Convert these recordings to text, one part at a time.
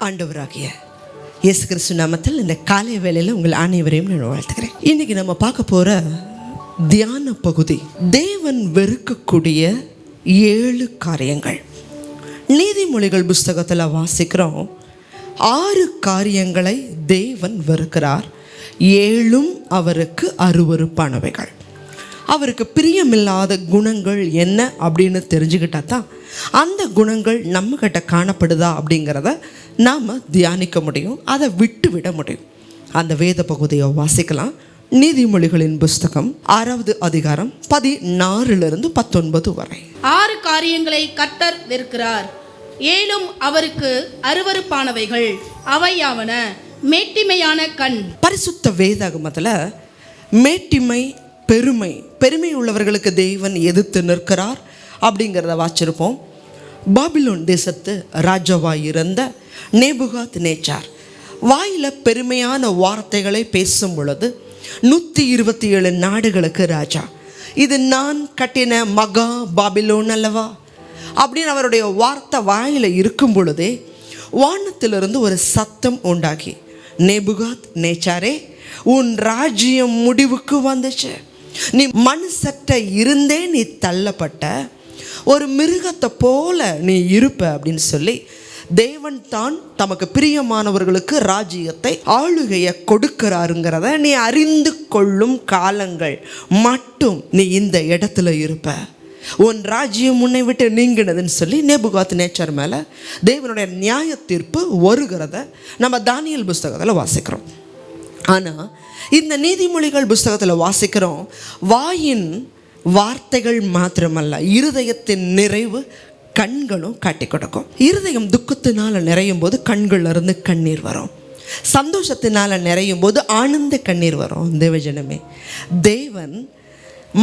ஆண்டவராகிய இயேசு கிறிஸ்து நாமத்தில் இந்த காலை வேலையில் உங்கள் அனைவரையும் நான் வாழ்த்துக்கிறேன் இன்றைக்கி நம்ம பார்க்க போகிற தியான பகுதி தேவன் வெறுக்கக்கூடிய ஏழு காரியங்கள். நீதிமொழிகள் புஸ்தகத்தில் வாசிக்கிறோம். ஆறு காரியங்களை தேவன் வெறுக்கிறார். ஏழும் அவருக்கு அருவருப்பானவைகள். அவருக்கு பிரியமில்லாத குணங்கள் என்ன அப்படின்னு தெரிஞ்சுக்கிட்டா தான் அந்த குணங்கள் நம்மக்கிட்ட காணப்படுதா அப்படிங்கிறத நாம் தியானிக்க முடியும். அதை விட்டு விட முடியும். அந்த வேத பகுதியை வாசிக்கலாம். நீதிமொழிகளின் புஸ்தகம் ஆறாவது அதிகாரம் பதினாறிலிருந்து பத்தொன்பது வரை. ஆறு காரியங்களை கர்த்தர் வெறுக்கிறார். ஏழும் அவருக்கு அருவருப்பானவைகள். அவையாவன மேட்டிமையான கண். பரிசுத்த வேதாகமத்தில் மேட்டிமை பெருமை பெருமை உள்ளவர்களுக்கு தேவன் எதிர்த்து நிற்கிறார் அப்படிங்கிறத வாச்சிருப்போம் பாபிலோன் தேசத்து ராஜாவாக இருந்த நேபுகாத் நேச்சார் வாயில் பெருமையான வார்த்தைகளை பேசும் பொழுது நூற்றி இருபத்தி ஏழு நாடுகளுக்கு ராஜா இது நான் கட்டின மகா பாபிலோன் அல்லவா? அப்படின்னு அவருடைய வார்த்தை வாயில் இருக்கும் பொழுதே வானத்திலிருந்து ஒரு சத்தம் உண்டாகி நேபுகாத் நேச்சாரே உன் ராஜ்யம் முடிவுக்கு வந்துச்சு. நீ மண் சட்டை இருந்தே நீ தள்ளப்பட்ட ஒரு மிருகத்தை போல நீ இருப்ப அப்படின்னு சொல்லி தேவன் தான் தமக்கு பிரியமானவர்களுக்கு ராஜ்யத்தை ஆளுகையை கொடுக்கிறாருங்கிறத நீ அறிந்து கொள்ளும் காலங்கள் மட்டும் நீ இந்த இடத்துல இருப்ப. உன் ராஜ்யம் உன்னை விட்டு நீங்கினதுன்னு சொல்லி நேபுகாத் நேச்சர் மேலே தேவனுடைய நியாய தீர்ப்பு வருகிறத நம்ம தானியல் புஸ்தகத்தில் வாசிக்கிறோம். ஆனால் இந்த நீதிமொழிகள் புஸ்தகத்தில் வாசிக்கிறோம் வாயின் வார்த்தைகள் மாத்திரமல்ல இருதயத்தின் நிறைவு கண்களும் காட்டி கொடுக்கும். இருதயம் துக்கத்தினால நிறையும் போது கண்கள்லேருந்து கண்ணீர் வரும். சந்தோஷத்தினால நிறையும் போது ஆனந்த கண்ணீர் வரும். தேவஜனமே தேவன்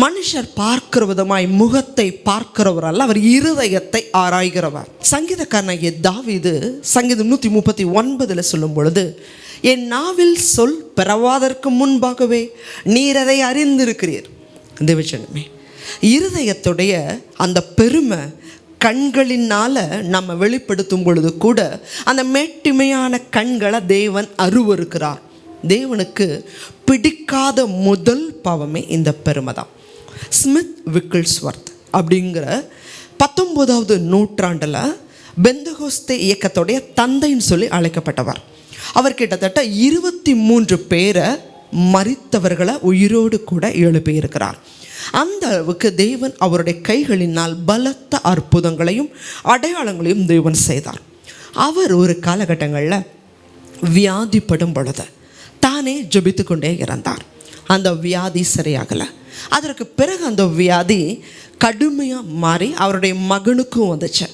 மனுஷர் பார்க்கிற விதமாய் முகத்தை பார்க்கிறவர் அல்ல அவர் இருதயத்தை ஆராய்கிறவர். சங்கீதக்காரனாகிய தாவிது சங்கீதம் நூற்றி முப்பத்தி ஒன்பதில் சொல்லும் பொழுது என் நாவில் சொல் பிறவாதற்கு முன்பாகவே நீர் அதை அறிந்திருக்கிறீர். தேவச்சனமே இருதயத்துடைய அந்த பெருமை கண்களினால் நம்ம வெளிப்படுத்தும் பொழுது கூட அந்த மேட்டிமையான கண்களை தேவன் அருவருக்கிறார். தேவனுக்கு பிடிக்காத முதல் பாவமே இந்த பெருமை தான். ஸ்மித் விக்கிள்ஸ்வர்த் அப்படிங்கிற பத்தொம்போதாவது நூற்றாண்டில் பெந்தகோஸ்தே இயக்கத்துடைய தந்தைன்னு சொல்லி அழைக்கப்பட்டவர். அவர் கிட்டத்தட்ட இருபத்தி மூன்று பேரை மறித்தவர்களை உயிரோடு கூட எழுப்பியிருக்கிறார். அந்த அளவுக்கு தேவன் அவருடைய கைகளினால் பலத்த அற்புதங்களையும் அடையாளங்களையும் தேவன் செய்தார். அவர் ஒரு காலகட்டங்களில் வியாதிப்படும் பொழுது தானே ஜெபித்து கொண்டே இறந்தார். அந்த வியாதி சரியாகலை. அதற்கு பிறகு அந்த வியாதி கடுமையாக மாறி அவருடைய மகனுக்கும் வந்துச்சு.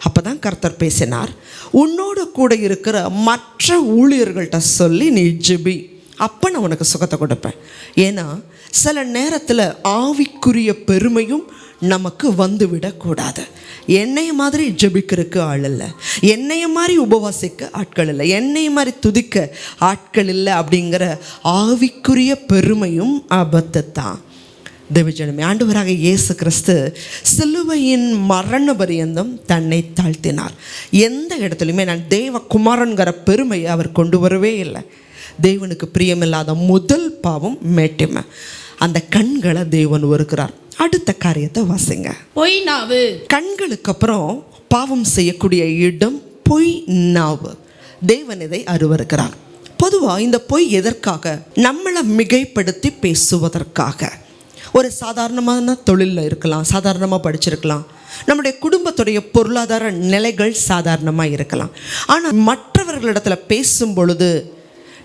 அப்போ தான் கர்த்தர் பேசினார் உன்னோட கூட இருக்கிற மற்ற ஊழியர்கள்ட்ட சொல்லி நீ ஜிபி. அப்போ நான் உனக்கு சுகத்தை கொடுப்பேன். ஏன்னா சில நேரத்தில் ஆவிக்குரிய பெருமையும் நமக்கு வந்துவிடக்கூடாது என்னைய மாதிரி ஜபிக்கிறதுக்கு ஆள் இல்லை. என்னைய மாதிரி உபவாசிக்க ஆட்கள் இல்லை. என்னைய மாதிரி துதிக்க ஆட்கள் இல்லை அப்படிங்கிற ஆவிக்குரிய பெருமையும் ஆபத்து தான் தேவஜனமே ஆண்டவராக இயேசு கிறிஸ்து சிலுவையின் மரண பரியந்தம் தன்னை தாழ்த்தினார். எந்த இடத்துலையுமே நான் தேவகுமாரன்கிற பெருமையை அவர் கொண்டு வரவே இல்லை. தேவனுக்கு பிரியமில்லாத முதல் பாவம் மேட்டிமை. அந்த கண்களை தேவன் வருகிறார் அடுத்த காரியத்தை வாசிங்க. பொய் நாவு. கண்களுக்கு அப்புறம் பாவம் செய்யக்கூடிய இடம் பொய் நாவு. தேவன் இதை அருவருக்கிறார். பொதுவாக இந்த பொய் எதற்காக? நம்மளை மிகைப்படுத்தி பேசுவதற்காக. ஒரு சாதாரணமான தொழிலில் இருக்கலாம் சாதாரணமாக படிச்சிருக்கலாம். நம்முடைய குடும்பத்துடைய பொருளாதார நிலைகள் சாதாரணமாக இருக்கலாம். ஆனால் மற்றவர்களிடத்தில் பேசும் பொழுது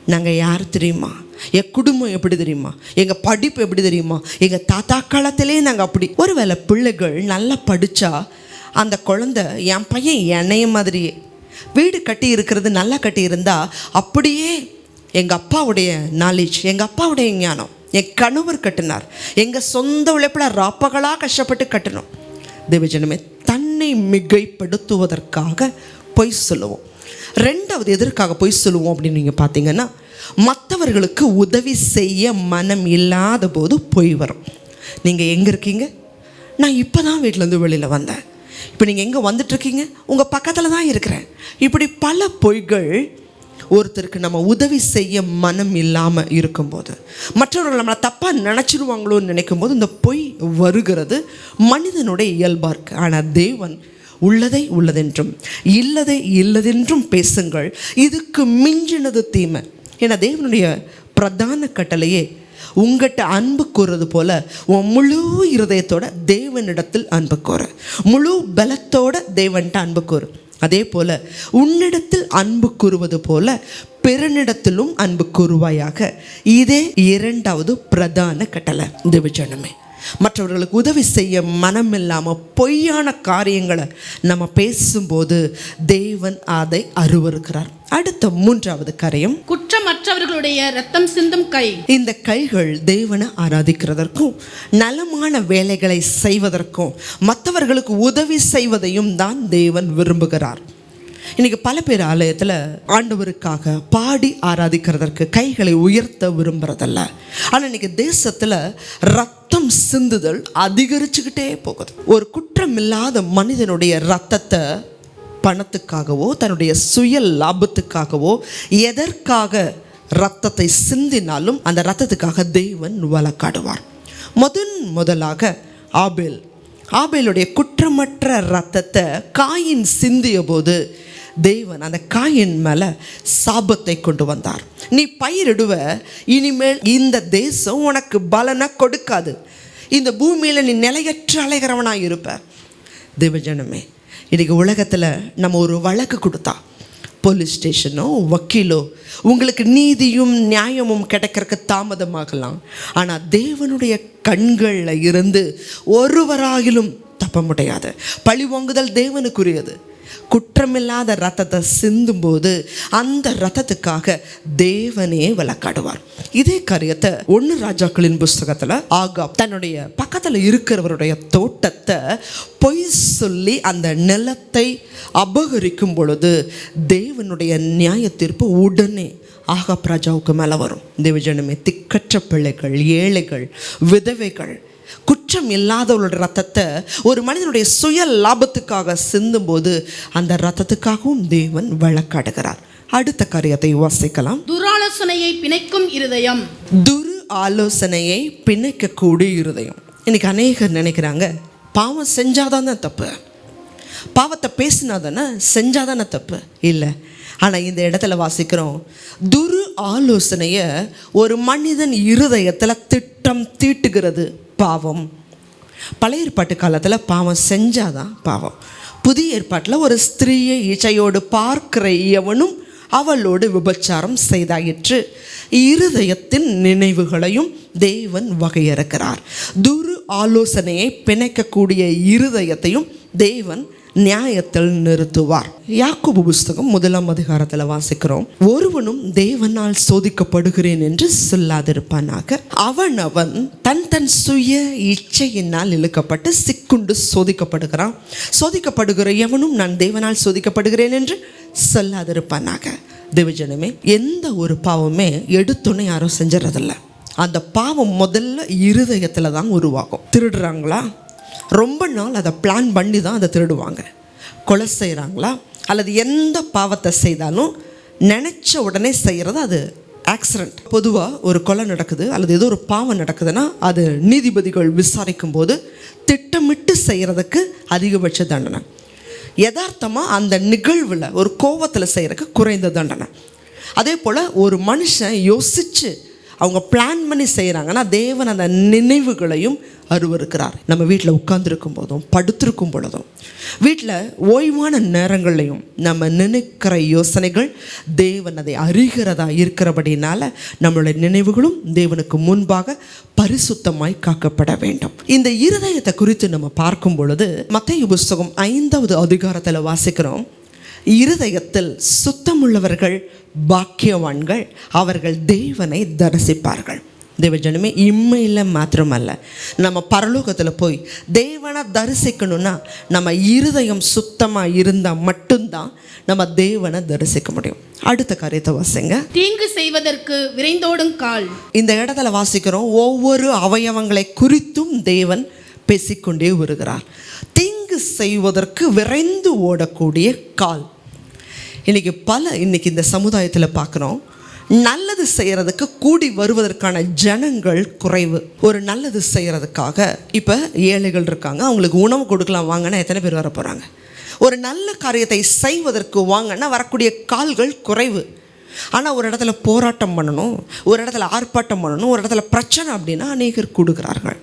நாங்கள் யார் தெரியுமா? என் குடும்பம் எப்படி தெரியுமா? எங்கள் படிப்பு எப்படி தெரியுமா? எங்கள் தாத்தா காலத்திலே நாங்கள் அப்படி. ஒருவேளை பிள்ளைகள் நல்லா படித்தா அந்த குழந்தை என் பையன் என்னைய மாதிரியே. வீடு கட்டி இருக்கிறது நல்லா கட்டி அப்படியே எங்கள் அப்பாவுடைய நாலேஜ் எங்கள் அப்பாவுடைய ஞானம் என் கணவர் கட்டினார். எங்கள் சொந்த உழைப்பில் ராப்பகலாக கஷ்டப்பட்டு கட்டினோம் தேவஜனமே தன்னை மிகைப்படுத்துவதற்காக பொய் சொல்லுவோம். ரெண்டாவது எதற்காக பொய் சொல்லுவோம் அப்படின்னு நீங்கள் பார்த்தீங்கன்னா மற்றவர்களுக்கு உதவி செய்ய மனம் இல்லாத போது பொய் வரும். நீங்கள் எங்கே இருக்கீங்க? நான் இப்போ தான் வீட்டிலேருந்து வெளியில் வந்தேன். இப்போ நீங்கள் எங்கே வந்துட்டுருக்கீங்க உங்கள் பக்கத்தில் தான் இருக்கிறேன். இப்படி பல பொய்கள் ஒருத்தருக்கு நம்ம உதவி செய்ய மனம் இல்லாமல் இருக்கும்போது மற்றவர்கள் நம்மளை தப்பாக நினச்சிருவாங்களோன்னு நினைக்கும் போது இந்த பொய் வருகிறது. மனிதனுடைய இயல்பாக இருக்குது ஆனால் தேவன் உள்ளதை உள்ளதென்றும் இல்லதை இல்லதென்றும் பேசுங்கள். இதுக்கு மிஞ்சினது தீமை. ஏன்னா தேவனுடைய பிரதான கட்டளையே உங்கள்கிட்ட அன்பு கூறுறது போல உன் முழு இருதயத்தோட தேவனிடத்தில் அன்பு கூறு. முழு பலத்தோட தேவன்கிட்ட அன்பு கூறு. அதே போல உன்னிடத்தில் அன்பு கூறுவது போல பிறனிடத்திலும் அன்பு கூறுவாயாக. இதே இரண்டாவது பிரதான கட்டளை. தேவஜனமே மற்றவர்களுக்கு உதவி செய்ய மனம் இல்லாமல் பொய்யான காரியங்களை நம்ம பேசும்போது தேவன் அதை அருவருக்கிறார். அடுத்த மூன்றாவது காரியம். குற்றமற்றவர்களுடைய ரத்தம் சிந்தும் கை. இந்த கைகள் தேவனை ஆராதிக்கிறதற்கும் நலமான வேலைகளை செய்வதற்கும் மற்றவர்களுக்கு உதவி செய்வதையும் தான் தேவன் விரும்புகிறார். இன்னைக்கு பல பேர் ஆலயத்தில் ஆண்டவருக்காக பாடி ஆராதிக்கிறதற்கு கைகளை உயர்த்த விரும்புறதல்ல. ஆனால் இன்னைக்கு தேசத்தில் ரத்தம் சிந்துதல் அதிகரிச்சுக்கிட்டே போகுது. ஒரு குற்றமில்லாத மனிதனுடைய ரத்தத்தை பணத்துக்காகவோ தன்னுடைய சுய லாபத்துக்காகவோ எதற்காக ரத்தத்தை சிந்தினாலும் அந்த ரத்தத்துக்காக தெய்வன் வழக்காடுவார் முதன் முதலாக ஆபேல். ஆபேலுடைய குற்றமற்ற ரத்தத்தை காயின் சிந்திய போது தேவன் அந்த காயின் மேலே சாபத்தை கொண்டு வந்தார். நீ பயிரிடுவ இனிமேல் இந்த தேசம் உனக்கு பலனை கொடுக்காது. இந்த பூமியில் நீ நிலையற்ற அலைகிறவனாக இருப்ப. தேவஜனமே இன்றைக்கி உலகத்தில் நம்ம ஒரு வழக்கு கொடுத்தா போலீஸ் ஸ்டேஷனோ வக்கீலோ உங்களுக்கு நீதியும் நியாயமும் கிடைக்கிறதுக்கு தாமதமாகலாம். ஆனால் தேவனுடைய கண்களில் இருந்து ஒருவராகிலும் தப்ப முடியாது பழி வாங்குதல் தேவனுக்குரியது. குற்றமில்லாத ரத்தத்தை சிந்தும்போது அந்த ரத்தத்துக்காக தேவனே விளக்காடுவார் இதே காரியத்தை ஒன்று ராஜாக்களின் புஸ்தகத்தில் ஆகா தன்னுடைய பக்கத்தில் இருக்கிறவருடைய தோட்டத்தை பொய் சொல்லி அந்த நிலத்தை அபகரிக்கும் பொழுது தேவனுடைய நியாய தீர்ப்பு உடனே ஆகாப் ராஜாவுக்கு மேலே வரும். தேவஜனமே திக்கற்ற பிள்ளைகள் ஏழைகள் விதவைகள் குற்றம் இல்லாதவர்களோட ரத்தத்தை ஒரு மனிதனுடைய சுய லாபத்துக்காக சிந்தும்போது அந்த ரத்தத்துக்காகவும் தேவன் வழக்காடுகிறார். அடுத்த காரியத்தை வாசிக்கலாம். துராலோசனையை பிணைக்கும் இருதயம். துரு ஆலோசனையை பிணைக்கக்கூடிய இருதயம். இன்னைக்கு அநேகர் நினைக்கிறாங்க பாவம் செஞ்சாதான் தான் தப்பு. பாவத்தை பேசினா தானே செஞ்சாதானே தப்பு? இல்லை. ஆனால் இந்த இடத்துல வாசிக்கிறோம் துரு ஆலோசனையை ஒரு மனிதன் இருதயத்தில் திட்டம் தீட்டுகிறது பாவம். பழைய ஏற்பாட்டு காலத்தில் பாவம் செஞ்சாதான் பாவம். புதிய ஏற்பாட்டில் ஒரு ஸ்திரீயை இச்சையோடு பார்க்கிற எவனும் அவளோடு விபச்சாரம் செய்தாயிற்று. இருதயத்தின் நினைவுகளையும் தேவன் வகையறுக்கிறார். துரு ஆலோசனையை பிணைக்கக்கூடிய இருதயத்தையும் தேவன் நியாயத்தில் நிறுத்துவார். யாக்கோபு புஸ்தகம் முதலாம் அதிகாரத்தில் வாசிக்கிறோம். ஒருவனும் தேவனால் சோதிக்கப்படுகிறேன் என்று சொல்லாதிருப்பானாக. அவன் அவன் தன் தன் சுய இச்சையினால் இழுக்கப்பட்டு சிக்குண்டு சோதிக்கப்படுகிறான். சோதிக்கப்படுகிற எவனும் நான் தேவனால் சோதிக்கப்படுகிறேன் என்று சொல்லாதிருப்பானாக. தேவஜனமே எந்த ஒரு பாவமே எடுத்தோன்னே யாரும் செஞ்சிடறதில்ல அந்த பாவம் முதல்ல இருதயத்தில் தான் உருவாகும். திருடுறாங்களா? ரொம்ப நாள் அதை பிளான் பண்ணி தான் அதை திருடுவாங்க. கொலை செய்கிறாங்களா அல்லது எந்த பாவத்தை செய்தாலும் நினச்ச உடனே செய்கிறது அது ஆக்சிடெண்ட் பொதுவாக ஒரு கொலை நடக்குது அல்லது ஏதோ ஒரு பாவம் நடக்குதுன்னா அது நீதிபதிகள் விசாரிக்கும் போது திட்டமிட்டு செய்கிறதுக்கு அதிகபட்ச தண்டனை. யதார்த்தமாக அந்த நிகழ்வில் ஒரு கோவத்தில் செய்கிறதுக்கு குறைந்த தண்டனை. அதே போல் ஒரு மனுஷன் யோசித்து அவங்க பிளான் பண்ணி செய்கிறாங்கன்னா தேவன் அந்த நினைவுகளையும் அருவருக்கிறார். நம்ம வீட்டில் உட்காந்துருக்கும் போதும் படுத்திருக்கும் பொழுதும் வீட்டில் ஓய்வான நேரங்கள்லையும் நம்ம நினைக்கிற யோசனைகள் தேவன் அதை அறிகிறதா இருக்கிறபடினால நம்மளுடைய நினைவுகளும் தேவனுக்கு முன்பாக பரிசுத்தமாய் காக்கப்பட வேண்டும். இந்த இருதயத்தை குறித்து நம்ம பார்க்கும் பொழுது மத்திய புஸ்தகம் ஐந்தாவது அதிகாரத்தில் வாசிக்கிறோம். இருதயத்தில் சுத்தமுள்ளவர்கள் பாக்கியவான்கள் அவர்கள் தேவனை தரிசிப்பார்கள். தேவஜனமே இம்மையில் மாத்திரமல்ல. நம்ம பரலோகத்தில் போய் தேவனை தரிசிக்கணும்னா நம்ம இருதயம் சுத்தமாக இருந்தால் மட்டும்தான் நம்ம தேவனை தரிசிக்க முடியும். அடுத்த காரியத்தை வாசிங்க. தீங்கு செய்வதற்கு விரைந்தோடும் கால். இந்த இடத்துல வாசிக்கிறோம். ஒவ்வொரு அவயவங்களை குறித்தும் தேவன் பேசிக்கொண்டே வருகிறார். தீங்கு தீங்கு செய்வதற்கு விரைந்து ஓடக்கூடிய கால். இன்றைக்கி பல இன்னைக்கு இந்த சமுதாயத்தில் பார்க்குறோம் நல்லது செய்கிறதுக்கு கூடி வருவதற்கான ஜனங்கள் குறைவு. ஒரு நல்லது செய்கிறதுக்காக இப்போ ஏழைகள் இருக்காங்க. அவங்களுக்கு உணவு கொடுக்கலாம் வாங்கன்னா எத்தனை பேர் வர போகிறாங்க ஒரு நல்ல காரியத்தை செய்வதற்கு வாங்கன்னா வரக்கூடிய கால்கள் குறைவு. ஆனால் ஒரு இடத்துல போராட்டம் பண்ணணும் ஒரு இடத்துல ஆர்ப்பாட்டம் பண்ணணும் ஒரு இடத்துல பிரச்சனை அப்படின்னா அநேகர் கொடுக்குறார்கள்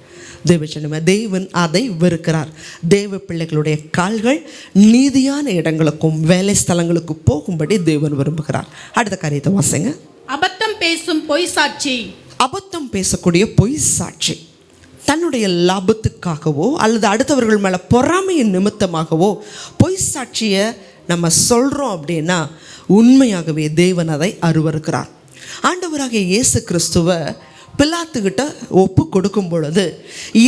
தேவச்சனமே தேவன் அதை வெறுக்கிறார். தேவ பிள்ளைகளுடைய கால்கள் நீதியான இடங்களுக்கும் வேலை ஸ்தலங்களுக்கு போகும்படி தேவன் விரும்புகிறார். அடுத்த காரியத்தை வாசிங்க. அபத்தம் பேசும் பொய் சாட்சி. அபத்தம் பேசக்கூடிய பொய் சாட்சி. தன்னுடைய லாபத்துக்காகவோ அல்லது அடுத்தவர்கள் மேலே பொறாமையின் நிமித்தமாகவோ பொய் சாட்சியை நம்ம சொல்கிறோம் அப்படின்னா உண்மையாகவே தேவன் அதை அருவருக்கிறார். ஆண்டவராகிய இயேசு கிறிஸ்துவ பிலாத்துக்கிட்ட ஒப்பு கொடுக்கும் பொழுது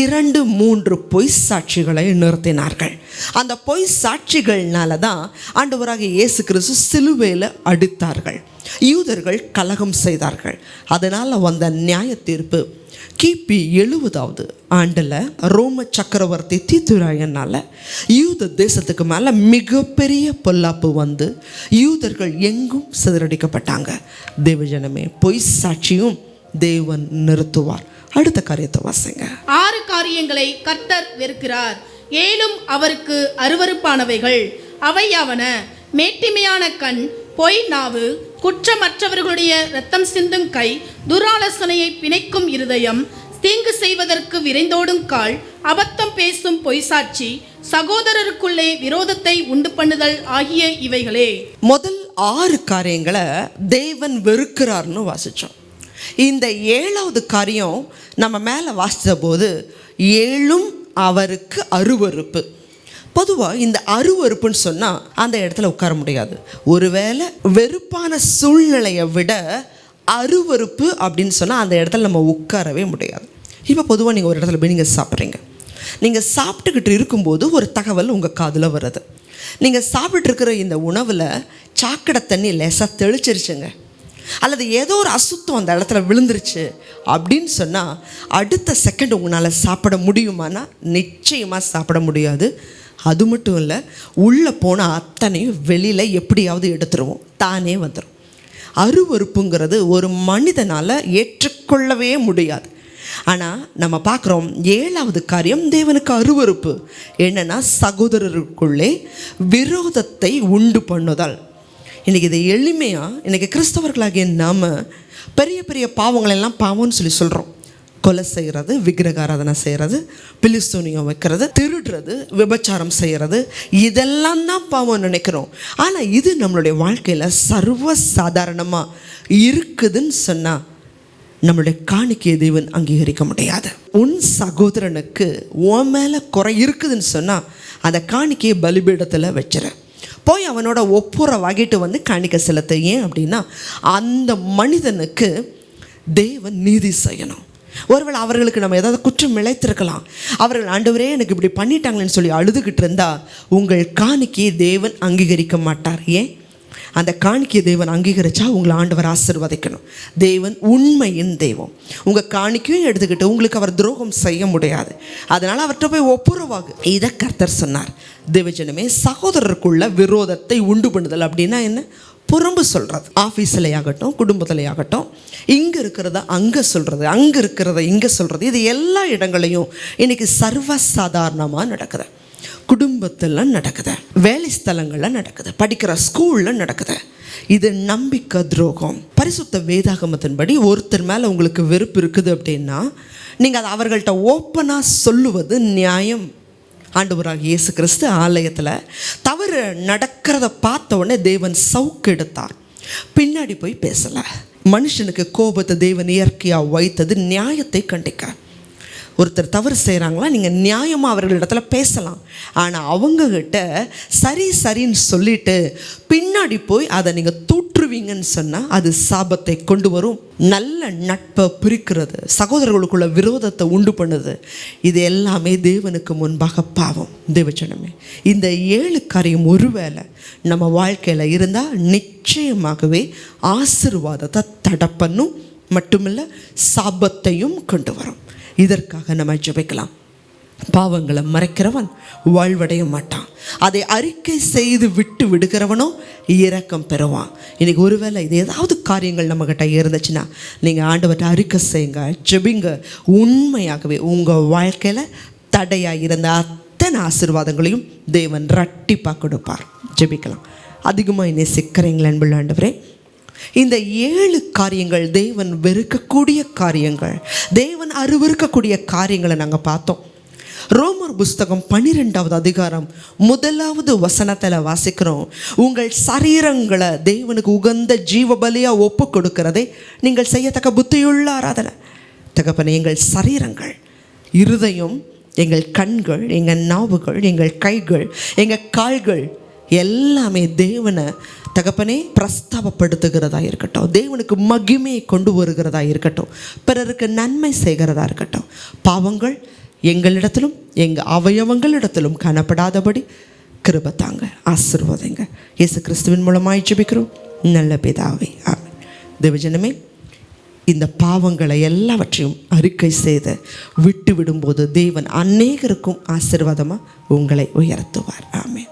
இரண்டு மூன்று பொய் சாட்சிகளை நிறுத்தினார்கள். அந்த பொய் சாட்சிகள்னால தான் ஆண்டவராக இயேசு கிறிஸ்து சிலுவையில் அடித்தார்கள். யூதர்கள் கலகம் செய்தார்கள். அதனால் வந்த நியாய தீர்ப்பு. கிபி எழுபதாவது ஆண்டில் ரோம சக்கரவர்த்தி தீத்துராயனால் யூத தேசத்துக்கு மேலே மிகப்பெரிய பொல்லாப்பு வந்து யூதர்கள் எங்கும் சிதறடிக்கப்பட்டாங்க. தேவஜனமே பொய் சாட்சியும் தேவன் நிறுத்துவார். அடுத்த காரியத்தை வாசிங்க. ஆறு காரியங்களை கர்த்தர் வெறுக்கிறார். ஏழும் அவருக்கு அருவருப்பானவைகள். அவையாவன மேட்டிமையான கண் பொய் நாவு குற்றமற்றவர்களுடைய இரத்தம் சிந்தும் கை துராலோசனையை பிணைக்கும் இருதயம் தீங்கு செய்வதற்கு விரைந்தோடும் கால் அபத்தம் பேசும் பொய் சாட்சி சகோதரருக்குள்ளே விரோதத்தை உண்டு பண்ணுதல் ஆகிய இவைகளே. முதல் ஆறு காரியங்களை தேவன் வெறுக்கிறார்னு வாசித்தோம் இந்த ஏழாவது காரியம் நம்ம மேலே வாசித்த போது ஏழும் அவருக்கு அருவருப்பு. பொதுவாக இந்த அருவருப்புன்னு சொன்னால் அந்த இடத்துல உட்கார முடியாது. ஒருவேளை வெறுப்பான சூழ்நிலையை விட அருவருப்பு அப்படின்னு சொன்னால் அந்த இடத்துல நம்ம உட்காரவே முடியாது. இப்போ பொதுவாக நீங்கள் ஒரு இடத்துல போய் நீங்கள் சாப்பிட்றீங்க. நீங்கள் சாப்பிட்டுக்கிட்டு இருக்கும்போது ஒரு தகவல் உங்கள் காதில் வருது. நீங்கள் சாப்பிட்ருக்கிற இந்த உணவில் சாக்கடை தண்ணி லேசாக தெளிச்சிருச்சுங்க. அல்லது ஏதோ ஒரு அசுத்தம் அந்த இடத்துல விழுந்துருச்சு அப்படின்னு சொன்னால் அடுத்த செகண்ட் உங்களால் சாப்பிட முடியுமானா நிச்சயமாக சாப்பிட முடியாது. அது மட்டும் இல்லை உள்ளே போனால் அத்தனையும் வெளியில் எப்படியாவது எடுத்துருவோம். தானே வந்துடும் அருவருப்புங்கிறது ஒரு மனிதனால் ஏற்றுக்கொள்ளவே முடியாது. ஆனால் நம்ம பார்க்குறோம் ஏழாவது காரியம் தேவனுக்கு அருவருப்பு. என்னென்னா சகோதரருக்குள்ளே விரோதத்தை உண்டு பண்ணுதல். இன்றைக்கி இதை எளிமையாக இன்றைக்கி கிறிஸ்தவர்களாகிய நாம் பெரிய பெரிய பாவங்களெல்லாம் பாவம்னு சொல்லி சொல்கிறோம் கொலை செய்கிறது விக்கிரகாராதனை செய்கிறது பிலிஸ்தூனியம் வைக்கிறது திருடுறது விபச்சாரம் செய்கிறது இதெல்லாம் தான் பாவம் நினைக்கிறோம். ஆனால் இது நம்மளுடைய வாழ்க்கையில் சர்வ சாதாரணமாக இருக்குதுன்னு சொன்னால் நம்மளுடைய காணிக்கையை தேவன் அங்கீகரிக்க முடியாது. உன் சகோதரனுக்கு உன் மேலே குறை இருக்குதுன்னு சொன்னால் அந்த காணிக்கையை பலிபீடத்தில் வச்சுறேன் போய் அவனோட ஒப்புரை வாங்கிட்டு வந்து காணிக்க செலுத்த ஏன் அப்படின்னா அந்த மனிதனுக்கு தேவன் நீதி செய்யணும். ஒருவேளை அவர்களுக்கு நம்ம ஏதாவது குற்றம் இழைத்திருக்கலாம். அவர்கள் ஆண்டவரே எனக்கு இப்படி பண்ணிட்டாங்களேன்னு சொல்லி அழுதுகிட்டு இருந்தா உங்கள் காணிக்கையை தேவன் அங்கீகரிக்க மாட்டார். ஏன்? அந்த காணிக்கை தேவன் அங்கீகரிச்சா உங்களை ஆண்டவர் ஆசிர்வதிக்கணும். தேவன் உண்மையின் தெய்வம். உங்கள் காணிக்கையும் எடுத்துக்கிட்டு உங்களுக்கு அவர் துரோகம் செய்ய முடியாது. அதனால் அவர்கிட்ட போய் ஒப்புரவாகு. இதை கர்த்தர் சொன்னார். தேவஜனமே சகோதரருக்குள்ள விரோதத்தை உண்டு பண்ணுதல் அப்படின்னா என்ன? புறம்பு சொல்கிறது ஆஃபீஸில் ஆகட்டும் குடும்பத்தில் ஆகட்டும் இங்கே இருக்கிறத அங்கே சொல்கிறது அங்கே இருக்கிறத இங்கே சொல்கிறது இது எல்லா இடங்களையும் இன்றைக்கி சர்வசாதாரணமாக நடக்குது. குடும்பத்தில் நடக்குது. வேலை ஸ்தலங்களில் நடக்குது. படிக்கிற ஸ்கூலில் நடக்குது. இது நம்பிக்கை துரோகம். பரிசுத்த வேதாகமத்தின்படி ஒருத்தர் மேலே உங்களுக்கு வெறுப்பு இருக்குது அப்படின்னா நீங்கள் அதை அவர்கள்ட்ட ஓப்பனாக சொல்லுவது நியாயம். ஆண்டவராக இயேசு கிறிஸ்து ஆலயத்தில் தவறு நடக்கிறத பார்த்த உடனே தேவன் சவுக்கு எடுத்தார். பின்னாடி போய் பேசலை. மனுஷனுக்கு கோபத்தை தேவன் இயற்கையாக வைத்தது நியாயத்தை கண்டிக்க ஒருத்தர் தவறு செய்கிறாங்களா நீங்கள் நியாயமாக அவர்களிடத்துல பேசலாம். ஆனால் அவங்கக்கிட்ட சரி சரின்னு சொல்லிட்டு பின்னாடி போய் அதை நீங்கள் தூற்றுவீங்கன்னு சொன்னால் அது சாபத்தை கொண்டு வரும். நல்ல நட்பை பிரிக்கிறது சகோதரர்களுக்குள்ள விரோதத்தை உண்டு பண்ணுது. இது எல்லாமே தேவனுக்கு முன்பாக பாவம். தேவச்சனமே இந்த ஏழு காரியம் ஒருவேளை நம்ம வாழ்க்கையில் இருந்தால் நிச்சயமாகவே ஆசிர்வாதத்தை தடப்பண்ணும். மட்டுமில்லை மட்டுமில்ல சாபத்தையும் கொண்டு வரும். இதற்காக நம்ம ஜெபிக்கலாம். பாவங்களை மறைக்கிறவன் வாழ்வடைய மாட்டான். அதை அறிக்கை செய்து விட்டு விடுகிறவனோ இரக்கம் பெறுவான். இன்னைக்கு ஒருவேளை இது ஏதாவது காரியங்கள் நம்மக்கிட்ட இருந்துச்சுன்னா நீங்கள் ஆண்டவர்கிட்ட அறிக்கை செய்யுங்க ஜெபிங்க. உண்மையாகவே உங்கள் வாழ்க்கையில் தடையாக இருந்த அத்தனை ஆசீர்வாதங்களையும் தேவன் ரட்டிப்பாக கொடுப்பார். ஜெபிக்கலாம். அதிகமாக என்னை சிக்கிறீங்களேன் ஆண்டவரே இந்த ஏழு காரியங்கள் தேவன் வெறுக்கக்கூடிய காரியங்கள். தேவன் அருவறுக்கக்கூடிய காரியங்களை நாங்கள் பார்த்தோம். ரோமர் புஸ்தகம் பன்னிரெண்டாவது அதிகாரம் முதலாவது வசனத்தில் வாசிக்கிறோம். உங்கள் சரீரங்களை தேவனுக்கு உகந்த ஜீவபலியாக ஒப்பு கொடுக்கிறதை நீங்கள் செய்யத்தக்க புத்தியுள்ள ஆராதனை. தகப்பனே எங்கள் சரீரங்கள் இருதயம் எங்கள் கண்கள் எங்கள் நாவுகள் எங்கள் கைகள் எங்கள் கால்கள் எல்லாமே தேவனை தகப்பனே பிரஸ்தாபப்படுத்துகிறதா இருக்கட்டும். தேவனுக்கு மகிமையை கொண்டு வருகிறதா இருக்கட்டும். பிறருக்கு நன்மை செய்கிறதா இருக்கட்டும். பாவங்கள் எங்களிடத்திலும் எங்கள் அவயவங்களிடத்திலும் காணப்படாதபடி கிருபத்தாங்க ஆசிர்வாதங்க. இயேசு கிறிஸ்துவின் மூலமாக ஜெபிக்கிறோம். நல்ல பிதாவே ஆமென். தேவஜனமே இந்த பாவங்களை எல்லாவற்றையும் அறிக்கை செய்து விட்டு விடும்போது தேவன் அநேகருக்கும் ஆசீர்வாதமாக உங்களை உயர்த்துவார். ஆமே